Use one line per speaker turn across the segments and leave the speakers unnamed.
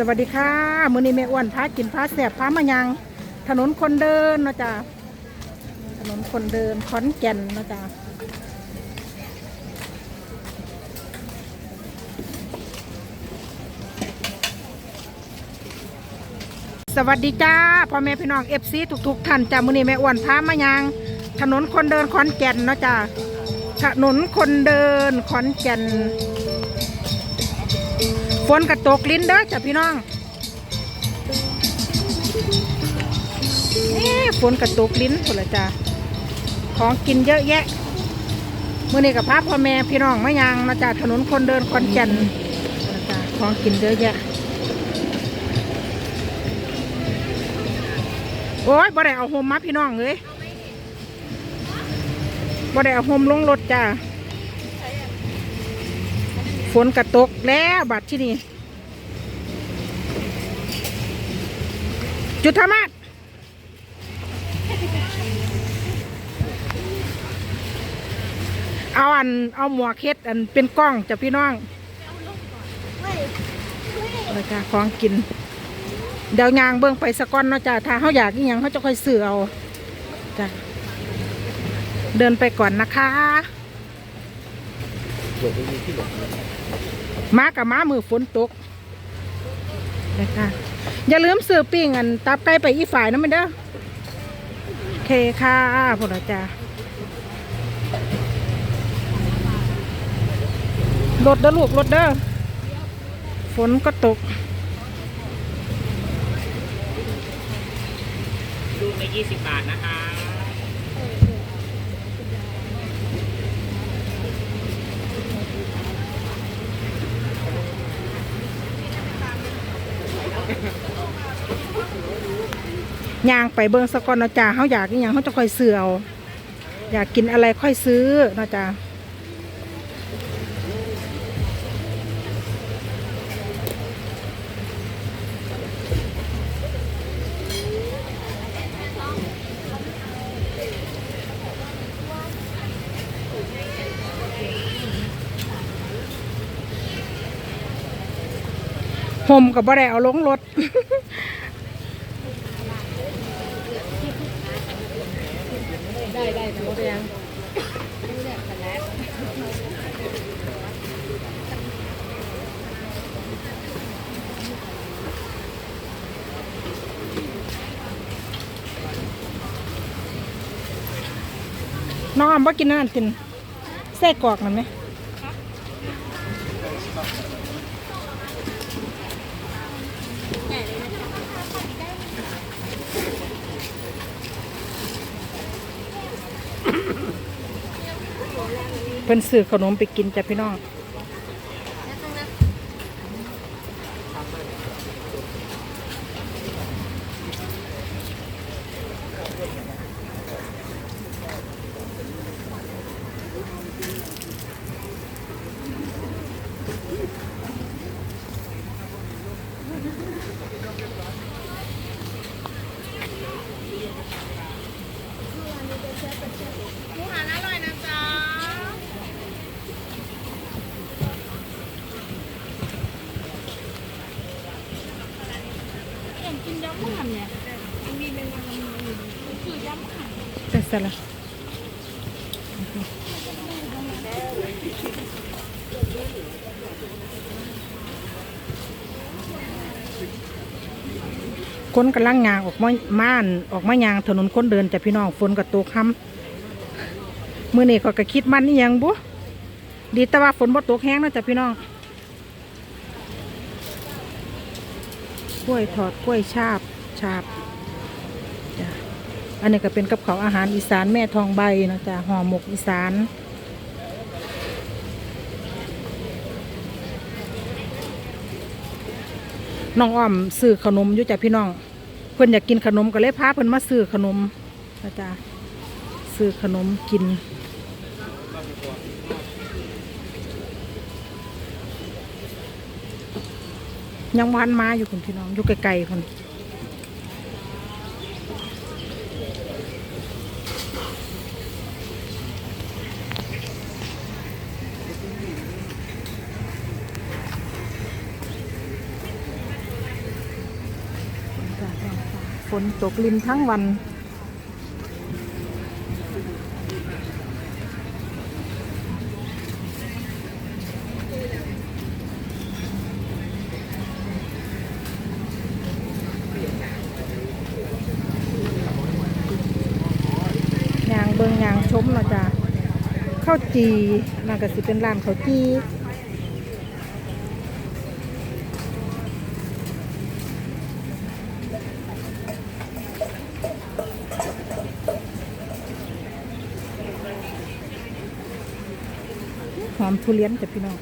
สวัสดีค่ะมือนี้แม่อ้วนพากินพาแสบพามายังถนนคนเดินนะจ้ะถนนคนเดินขอนแก่นนะจ้ะสวัสดีจ้าพ่อแม่พี่น้องเอฟซีทุกๆท่านจ้ามือนี้แม่อ้วนพามายังถนนคนเดินขอนแก่นนะจ้ะถนนคนเดินขอนแก่น ฝนกระตกลิ้นเด้อจ้ะพี่น้องเอ๊ะฝนกระตกลิ้นพุ่นละจ้ะของกินเยอะแยะเมื่อนี้กับพาพ่อแม่พี่น้องมายางมาจากถนนคนเดินคอนแก่นของกินเยอะแยะโอ้ยบ่ได้เอาโฮมมาพี่น้องเลยบ่ได้เอาโฮมลงรถจ้ะ ฝนกระตกแล้วบัดที่นี่จุดธรรมาสเอาอันเอาหมวกเฮ็ดอันเป็นกล้องจะพี่น้องเลยจ้ะของกิน เดี๋ยวยางเบิ่งไปสะก้อนเนาะจ้ะถ้าเขาอยากอีหยังเขาจะค่อยซื้อเอาจ้ะเดินไปก่อนนะคะม มากับมามือฝนตกนะคะอย่าลืมซื้อปิ้งอันตับไก่ไปอีฝ่ายนะมันเด้อโอเคค่ะพวกเราจ้ารถเด้อลูกรถเด้อฝนก็ตก
ลูกละยี่สิบบาทนะคะ
ย่างไปเบิ่งสะก่อนนะจ้าเขาอยากอีหยังเขาจะค่อยซื้อเอาอยากกินอะไรค่อยซื้อนะจ้าห่มกับบ่ได้เอาลงรถ ได้ได้แต่ว่ายังน้องอำบ่กินนั่นกินไส้กรอกนั่นไหม เพิ่นซื้อขนมไปกินจ้ะพี่น้อง เป็นสละคนกำลังงางออกมาม่านออกมายางถนนคนเดินจ้ะพี่น้องฝนกับตกค่ำมื่อนี้ก็กะคิดมันนี่ยังบุดีแต่ว่าฝนบ่ตกแห้งนะจ้ะพี่น้องกล้วยทอดกล้วยชาบชาบ อันนี้ก็เป็นกับเขาวอาหารอีสานแม่ทองใบนะจ้ะห่อหมกอีสานน้องอ้อมซื้อขนมอยู่จ้ะพี่น้อง เพิ่นอยากกินขนมก็เลยพาเพิ่นมาซื้อขนมนะจ๊ะซื้อขนมกินยังวันมาอยู่คุณพี่น้องอยู่ไกลๆคน ฝ นตกลินทั้งวัน ยางเบิงยางชมเนาจะข้าวจีน่าก็สิเป็นร้านข้าวจี หอมทุเรียนจ้ะพี่น้อง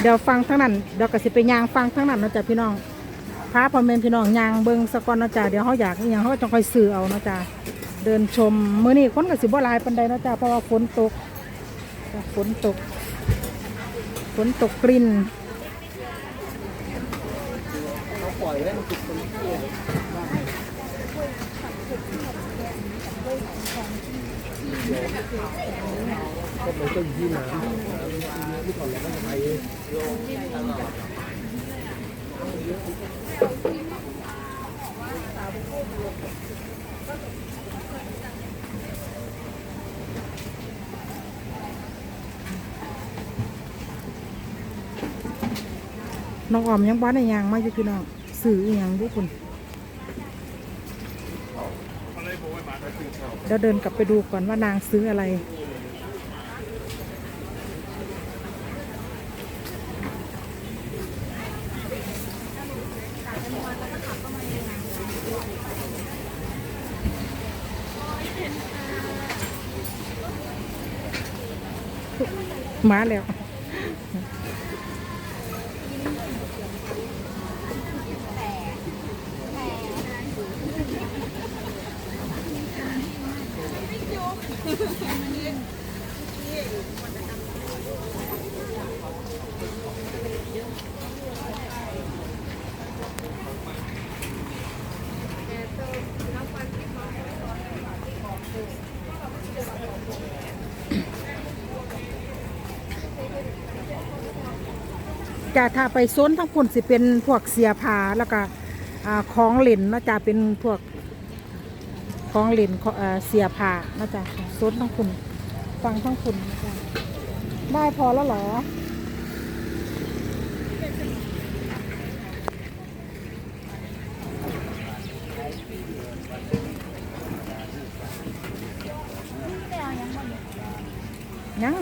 เดี๋ยวฟังทั้งนั้นเดี๋ยวก็สิไปยางฟังทั้งนั้นนะจ้ะพี่น้องพาพ่อแม่พี่น้องยางเบิงสะกอนนะจ้ะเดี๋ยวเขาอยากอยังเขาจะค่อยซื้อเอานะจ้ะเดินชมมื้อนี้คนก็สิบ่หลายปานใดนะจ้ะเพราะว่าฝนตกฝนตกฝนตกกลิ่นน้ องออมยังบ้านในยางมาอยู่พี่น้องซื้ออหยังด้วยคุณ เดี๋ยวเดินกลับไปดูก่อนว่านางซื้ออะไร มาแล้ว จะถ้าไปโซนทั้งปุ่นสิเป็นพวกเสียผาแล้วก็อ่าของเหล่นนะจะเป็นพวก ของเหล่นของเสียผานาะจะซดทั้งคุณฟังทั้งคุณนนะจ๊ะได้พอแล้วเหรอยัง